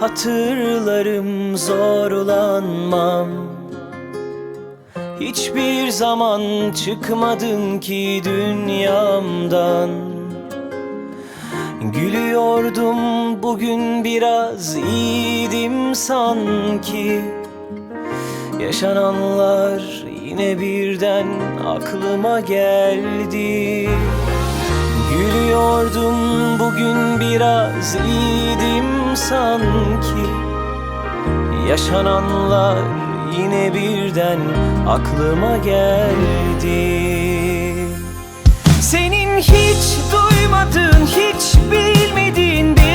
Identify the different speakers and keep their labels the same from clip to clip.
Speaker 1: hatırlarım zorlanmam. Hiçbir zaman çıkmadın ki dünyamdan. Gülüyordum bugün biraz iyiydim sanki. Yaşananlar yine birden aklıma geldi Gülüyordum bugün biraz iyiydim sanki. Yaşananlar yine birden aklıma geldi. Senin hiç duymadığın, hiç bilmediğin bir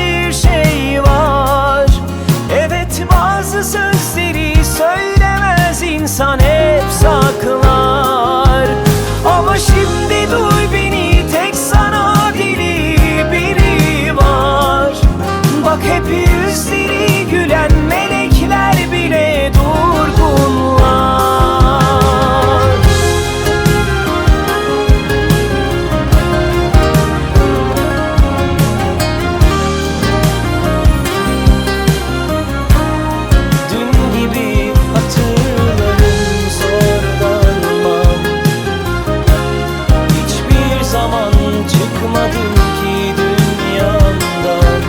Speaker 1: çıkmadım ki dünyamdan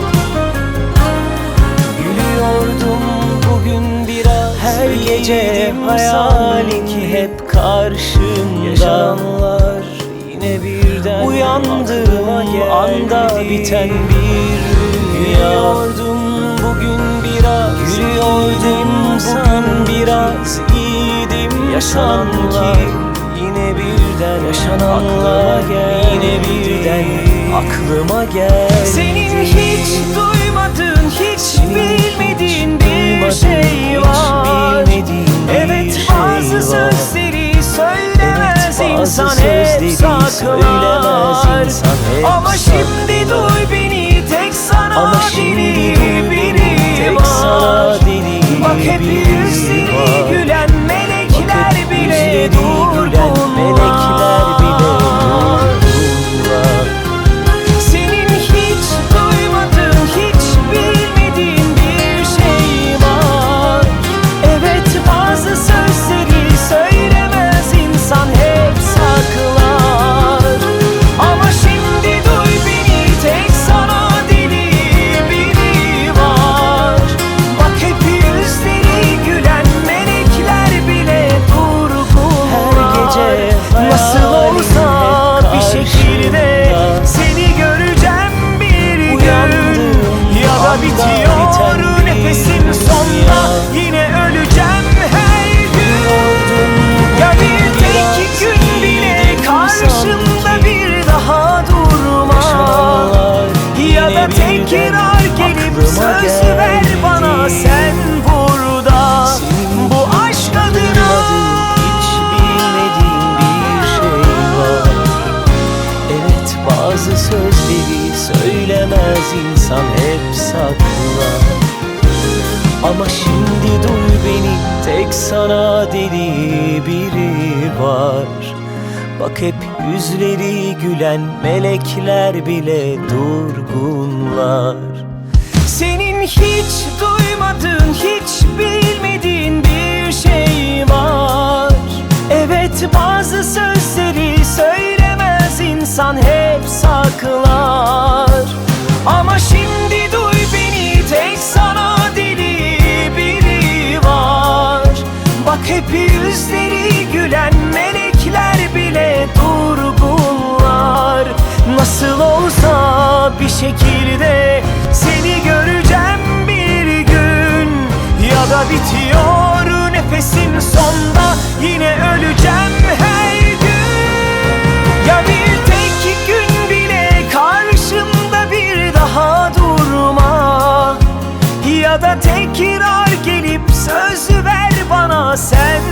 Speaker 1: Gülüyordum bugün biraz Her gece hayalin ki hep karşımda. Yaşananlar yine birden Uyandığım anda biten bir rüya Gülüyordum bugün biraz Gülüyordum bugün biraz iyiydim Yaşananlar yine birden Yaşananlar yine birden aklıma gel. Senin hiç duymadığın, hiç bilmediğin bir şey var. Evet bazı sözleri söylemez insan hep saklar Ama şimdi duy beni tek sana
Speaker 2: Ama şimdi beni,
Speaker 1: sözleri söylemez insan hep saklar Ama şimdi duy beni tek sana
Speaker 2: deli biri var. Bak hep yüzleri gülen melekler bile durgunlar.
Speaker 1: Senin hiç duymadığın, hiç bitiyor nefesin sonda. Yine öleceğim her gün. Ya bir tek gün bile karşımda bir daha durma. Ya da tekrar gelip söz ver bana sen